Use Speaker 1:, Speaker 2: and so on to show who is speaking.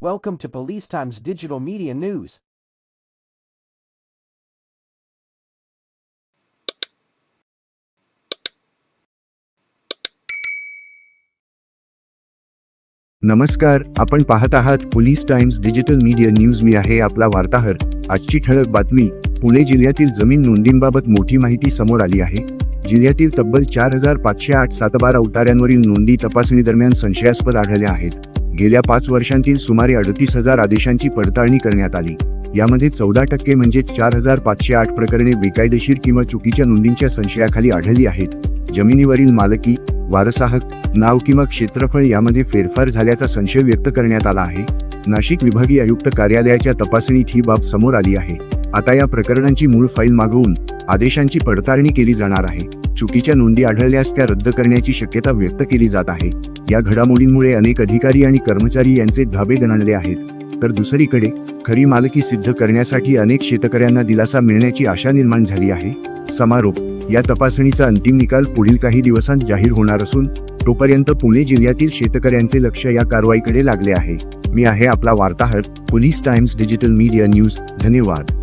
Speaker 1: Welcome to Police Times Digital Media News.
Speaker 2: नमस्कार आपण पाहत आहात police times digital media news मी आहे आपला वार्ताहर. आजची ठळक बातमी पुणे जिल्ह्यातील जमीन नोंदींबाबत मोठी माहिती समोर आली आहे. जिल्ह्यातील तब्बल चार हजार पाचशे आठ सातबारा उतार्यांवरील नोंदी तपासणी दरम्यान संशयास्पद आढळल्या आहेत. गेल्या पाच वर्षांतील सुमारे अडतीस हजार आदेशांची पडताळणी करण्यात आली. यामध्ये चौदा टक्के म्हणजे चार हजार पाचशे आठ प्रकरणे बेकायदेशीर किंवा चुकीच्या नोंदींच्या संशयाखाली आढळली आहेत. जमिनीवरील मालकी वारसाहक नाव किंवा क्षेत्रफळ यामध्ये फेरफार झाल्याचा संशय व्यक्त करण्यात आला आहे. नाशिक विभागीय आयुक्त कार्यालयाच्या तपासणीत ही बाब समोर आली आहे. आता या प्रकरणांची मूळ फाईल मागवून आदेशांची पडताळणी केली जाणार आहे. चुकीच्या नोंदी आढळल्यास त्या रद्द करण्याची शक्यता व्यक्त केली जात आहे. या घडामोडींमुळे अनेक अधिकारी आणि कर्मचारी यांचे धाबे दणाणले आहेत. तर दुसरीकडे खरी मालकी सिद्ध करण्यासाठी अनेक शेतकऱ्यांना दिलासा मिळण्याची आशा निर्माण झाली आहे. समारोप या तपासणीचा अंतिम निकाल पुढील काही दिवसांत जाहीर होणार असून तोपर्यंत पुणे जिल्ह्यातील शेतकऱ्यांचे लक्ष या कारवाईकडे लागले आहे. मी आहे आपला वार्ताहर police times digital media news धन्यवाद.